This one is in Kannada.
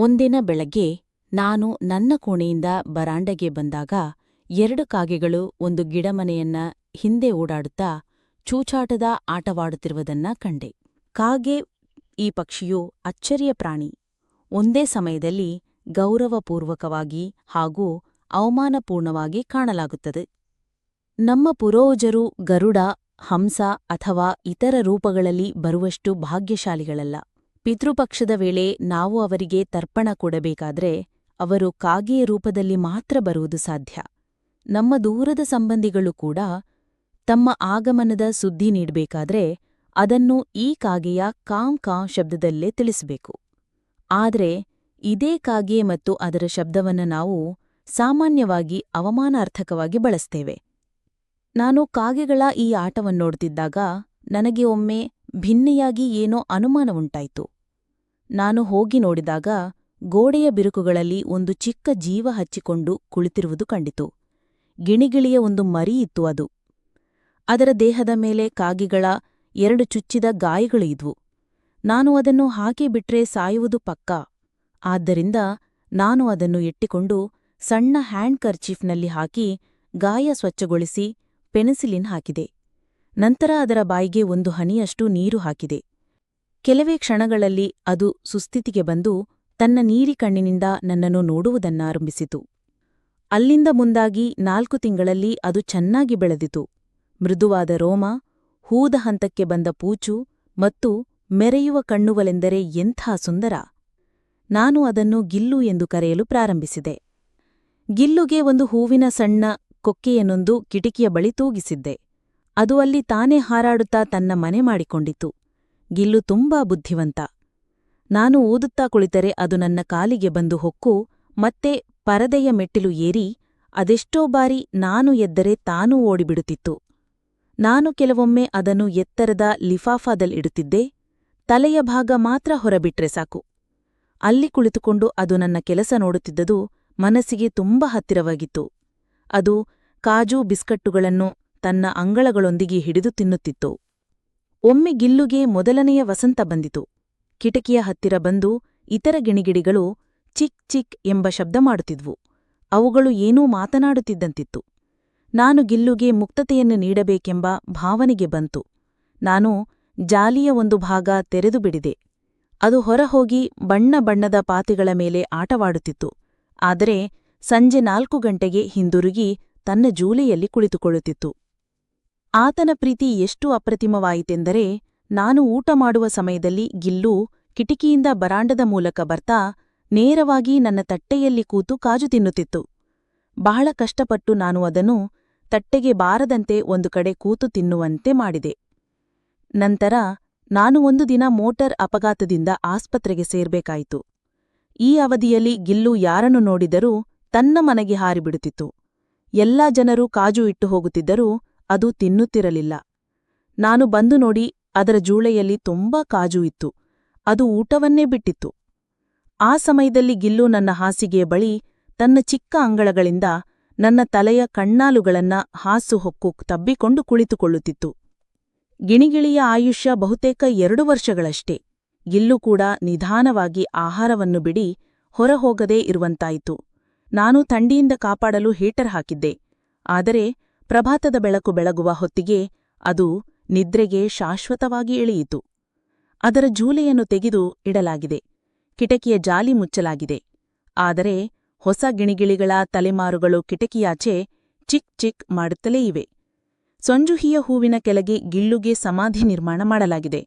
ಒಂದಿನ ಬೆಳಗ್ಗೆ ನಾನು ನನ್ನ ಕೋಣೆಯಿಂದ ಬರಾಂಡಗೆ ಬಂದಾಗ ಎರಡು ಕಾಗೆಗಳು ಒಂದು ಗಿಡಮನೆಯನ್ನ ಹಿಂದೆ ಓಡಾಡುತ್ತಾ ಚೂಚಾಟದ ಆಟವಾಡುತ್ತಿರುವುದನ್ನ ಕಂಡೆ. ಕಾಗೆ ಈ ಪಕ್ಷಿಯು ಅಚ್ಚರಿಯ ಪ್ರಾಣಿ. ಒಂದೇ ಸಮಯದಲ್ಲಿ ಗೌರವಪೂರ್ವಕವಾಗಿ ಹಾಗೂ ಅವಮಾನಪೂರ್ಣವಾಗಿ ಕಾಣಲಾಗುತ್ತದೆ. ನಮ್ಮ ಪುರೋಜರು ಗರುಡ, ಹಂಸ ಅಥವಾ ಇತರ ರೂಪಗಳಲ್ಲಿ ಬರುವಷ್ಟು ಭಾಗ್ಯಶಾಲಿಗಳಲ್ಲ. ಪಿತೃಪಕ್ಷದ ವೇಳೆ ನಾವು ಅವರಿಗೆ ತರ್ಪಣ ಕೊಡಬೇಕಾದ್ರೆ ಅವರು ಕಾಗೆಯ ರೂಪದಲ್ಲಿ ಮಾತ್ರ ಬರುವುದು ಸಾಧ್ಯ. ನಮ್ಮ ದೂರದ ಸಂಬಂಧಿಗಳು ಕೂಡ ತಮ್ಮ ಆಗಮನದ ಸುದ್ದಿ ನೀಡಬೇಕಾದ್ರೆ ಅದನ್ನು ಈ ಕಾಗೆಯ ಕಾಂ ಕಾಂ ಶಬ್ದದಲ್ಲೇ ತಿಳಿಸಬೇಕು. ಆದರೆ ಇದೇ ಕಾಗೆ ಮತ್ತು ಅದರ ಶಬ್ದವನ್ನು ನಾವು ಸಾಮಾನ್ಯವಾಗಿ ಅವಮಾನಾರ್ಥಕವಾಗಿ ಬಳಸ್ತೇವೆ. ನಾನು ಕಾಗೆಗಳ ಈ ಆಟವನ್ನೋಡ್ತಿದ್ದಾಗ ನನಗೆ ಒಮ್ಮೆ ಭಿನ್ನೆಯಾಗಿ ಏನೋ ಅನುಮಾನವುಂಟಾಯಿತು. ನಾನು ಹೋಗಿ ನೋಡಿದಾಗ ಗೋಡೆಯ ಬಿರುಕುಗಳಲ್ಲಿ ಒಂದು ಚಿಕ್ಕ ಜೀವ ಹಚ್ಚಿಕೊಂಡು ಕುಳಿತಿರುವುದು ಕಂಡಿತು. ಗಿಣಿಗಿಳಿಯ ಒಂದು ಮರಿ ಇತ್ತು ಅದು. ಅದರ ದೇಹದ ಮೇಲೆ ಕಾಗಿಗಳ ಎರಡು ಚುಚ್ಚಿದ ಗಾಯಗಳು ಇದ್ವು. ನಾನು ಅದನ್ನು ಹಾಕಿ ಬಿಟ್ರೆ ಸಾಯುವುದು ಪಕ್ಕಾ? ಆದ್ದರಿಂದ ನಾನು ಅದನ್ನು ಇಟ್ಟಿಕೊಂಡು ಸಣ್ಣ ಹ್ಯಾಂಡ್ ಕರ್ಚೀಫ್ನಲ್ಲಿ ಹಾಕಿ ಗಾಯ ಸ್ವಚ್ಛಗೊಳಿಸಿ ಪೆನಿಸಿಲಿನ್ ಹಾಕಿದೆ. ನಂತರ ಅದರ ಬಾಯಿಗೆ ಒಂದು ಹನಿಯಷ್ಟು ನೀರು ಹಾಕಿದೆ. ಕೆಲವೇ ಕ್ಷಣಗಳಲ್ಲಿ ಅದು ಸುಸ್ಥಿತಿಗೆ ಬಂದು ತನ್ನ ನೀರಿ ಕಣ್ಣಿನಿಂದ ನನ್ನನ್ನು ನೋಡುವುದನ್ನಾರಂಭಿಸಿತು. ಅಲ್ಲಿಂದ ಮುಂದಾಗಿ ನಾಲ್ಕು ತಿಂಗಳಲ್ಲಿ ಅದು ಚೆನ್ನಾಗಿ ಬೆಳೆದಿತು. ಮೃದುವಾದ ರೋಮ, ಹೂದ ಹಂತಕ್ಕೆ ಬಂದ ಪೂಚು ಮತ್ತು ಮೆರೆಯುವ ಕಣ್ಣುಗಳೆಂದರೆ ಎಂಥ ಸುಂದರ! ನಾನು ಅದನ್ನು ಗಿಲ್ಲು ಎಂದು ಕರೆಯಲು ಪ್ರಾರಂಭಿಸಿದೆ. ಗಿಲ್ಲುಗೆ ಒಂದು ಹೂವಿನ ಸಣ್ಣ ಕೊಕ್ಕೆಯನ್ನೊಂದು ಕಿಟಿಕಿಯ ಬಳಿ ತೂಗಿಸಿದ್ದೆ. ಅದು ಅಲ್ಲಿ ತಾನೇ ಹಾರಾಡುತ್ತಾ ತನ್ನ ಮನೆ ಮಾಡಿಕೊಂಡಿತು. ಗಿಲ್ಲು ತುಂಬಾ ಬುದ್ಧಿವಂತ. ನಾನು ಓದುತ್ತಾ ಕುಳಿತರೆ ಅದು ನನ್ನ ಕಾಲಿಗೆ ಬಂದು ಹೊಕ್ಕು, ಮತ್ತೆ ಪರದೆಯ ಮೆಟ್ಟಿಲು ಏರಿ, ಅದೆಷ್ಟೋ ಬಾರಿ ನಾನು ಎದ್ದರೆ ತಾನೂ ಓಡಿಬಿಡುತ್ತಿತ್ತು. ನಾನು ಕೆಲವೊಮ್ಮೆ ಅದನ್ನು ಎತ್ತರದ ಲಿಫಾಫಾದಲ್ಲಿಡುತ್ತಿದ್ದೆ ತಲೆಯ ಭಾಗ ಮಾತ್ರ ಹೊರಬಿಟ್ರೆ ಸಾಕು. ಅಲ್ಲಿ ಕುಳಿತುಕೊಂಡು ಅದು ನನ್ನ ಕೆಲಸ ನೋಡುತ್ತಿದ್ದುದು ಮನಸ್ಸಿಗೆ ತುಂಬ ಹತ್ತಿರವಾಗಿತ್ತು. ಅದು ಕಾಜು ಬಿಸ್ಕಟ್ಟುಗಳನ್ನು ತನ್ನ ಅಂಗಳಗಳೊಂದಿಗೆ ಹಿಡಿದು ತಿನ್ನುತ್ತಿತ್ತು. ಒಮ್ಮೆ ಗಿಲ್ಲುಗೆ ಮೊದಲನೆಯ ವಸಂತ ಬಂದಿತು. ಕಿಟಕಿಯ ಹತ್ತಿರ ಬಂದು ಇತರ ಗಿಣಿಗಿಡಿಗಳು ಚಿಕ್ ಚಿಕ್ ಎಂಬ ಶಬ್ದ ಮಾಡುತ್ತಿದ್ವು. ಅವುಗಳು ಏನೂ ಮಾತನಾಡುತ್ತಿದ್ದಂತಿತ್ತು. ನಾನು ಗಿಲ್ಲುಗೆ ಮುಕ್ತತೆಯನ್ನು ನೀಡಬೇಕೆಂಬ ಭಾವನೆಗೆ ಬಂತು. ನಾನು ಜಾಲಿಯ ಒಂದು ಭಾಗ ತೆರೆದು ಬಿಡಿದೆ. ಅದು ಹೊರಹೋಗಿ ಬಣ್ಣ ಬಣ್ಣದ ಪಾತಿಗಳ ಮೇಲೆ ಆಟವಾಡುತ್ತಿತ್ತು. ಆದರೆ ಸಂಜೆ ನಾಲ್ಕು ಗಂಟೆಗೆ ಹಿಂದಿರುಗಿ ತನ್ನ ಜೂಲೆಯಲ್ಲಿ ಕುಳಿತುಕೊಳ್ಳುತ್ತಿತ್ತು. ಆತನ ಪ್ರೀತಿ ಎಷ್ಟು ಅಪ್ರತಿಮವಾಯಿತೆಂದರೆ, ನಾನು ಊಟ ಮಾಡುವ ಸಮಯದಲ್ಲಿ ಗಿಲ್ಲು ಕಿಟಿಕಿಯಿಂದ ಬರಾಂಡದ ಮೂಲಕ ಬರ್ತಾ ನೇರವಾಗಿ ನನ್ನ ತಟ್ಟೆಯಲ್ಲಿ ಕೂತು ಕಾಜು ತಿನ್ನುತ್ತಿತ್ತು. ಬಹಳ ಕಷ್ಟಪಟ್ಟು ನಾನು ಅದನ್ನು ತಟ್ಟೆಗೆ ಬಾರದಂತೆ ಒಂದು ಕಡೆ ಕೂತು ತಿನ್ನುವಂತೆ ಮಾಡಿದೆ. ನಂತರ ನಾನು ಒಂದು ದಿನ ಮೋಟರ್ ಅಪಘಾತದಿಂದ ಆಸ್ಪತ್ರೆಗೆ ಸೇರ್ಬೇಕಾಯಿತು. ಈ ಅವಧಿಯಲ್ಲಿ ಗಿಲ್ಲು ಯಾರನ್ನು ನೋಡಿದರೂ ತನ್ನ ಮನೆಗೆ ಹಾರಿಬಿಡುತ್ತಿತ್ತು. ಎಲ್ಲಾ ಜನರು ಕಾಜು ಇಟ್ಟು ಹೋಗುತ್ತಿದ್ದರೂ ಅದು ತಿನ್ನುತ್ತಿರಲಿಲ್ಲ. ನಾನು ಬಂದು ನೋಡಿ ಅದರ ಜೂಳೆಯಲ್ಲಿ ತುಂಬಾ ಕಾಜು ಇತ್ತು. ಅದು ಊಟವನ್ನೇ ಬಿಟ್ಟಿತ್ತು. ಆ ಸಮಯದಲ್ಲಿ ಗಿಲ್ಲು ನನ್ನ ಹಾಸಿಗೆಯ ಬಳಿ ತನ್ನ ಚಿಕ್ಕ ಅಂಗಳಗಳಿಂದ ನನ್ನ ತಲೆಯ ಕಣ್ಣಾಲುಗಳನ್ನ ಹಾಸು ಹೊಕ್ಕು ತಬ್ಬಿಕೊಂಡು ಕುಳಿತುಕೊಳ್ಳುತ್ತಿತ್ತು. ಗಿಣಿಗಿಳಿಯ ಆಯುಷ್ಯ ಬಹುತೇಕ ಎರಡು ವರ್ಷಗಳಷ್ಟೇ. ಗಿಲ್ಲು ಕೂಡ ನಿಧಾನವಾಗಿ ಆಹಾರವನ್ನು ಬಿಡಿ ಹೊರಹೋಗದೇ ಇರುವಂತಾಯಿತು. ನಾನು ಥಂಡಿಯಿಂದ ಕಾಪಾಡಲು ಹೀಟರ್ ಹಾಕಿದ್ದೆ. ಆದರೆ ಪ್ರಭಾತದ ಬೆಳಕು ಬೆಳಗುವ ಹೊತ್ತಿಗೆ ಅದು ನಿದ್ರೆಗೆ ಶಾಶ್ವತವಾಗಿ ಇಳಿಯಿತು. ಅದರ ಜೂಲೆಯನ್ನು ತೆಗೆದು ಇಡಲಾಗಿದೆ. ಕಿಟಕಿಯ ಜಾಲಿ ಮುಚ್ಚಲಾಗಿದೆ. ಆದರೆ ಹೊಸ ಗಿಣಿಗಿಳಿಗಳ ತಲೆಮಾರುಗಳು ಕಿಟಕಿಯಾಚೆ ಚಿಕ್ ಚಿಕ್ ಮಾಡುತ್ತಲೇ ಇವೆ. ಸಂಜುಹಿಯ ಹೂವಿನ ಕೆಳಗೆ ಗಿಳ್ಳುಗೆ ಸಮಾಧಿ ನಿರ್ಮಾಣ ಮಾಡಲಾಗಿದೆ.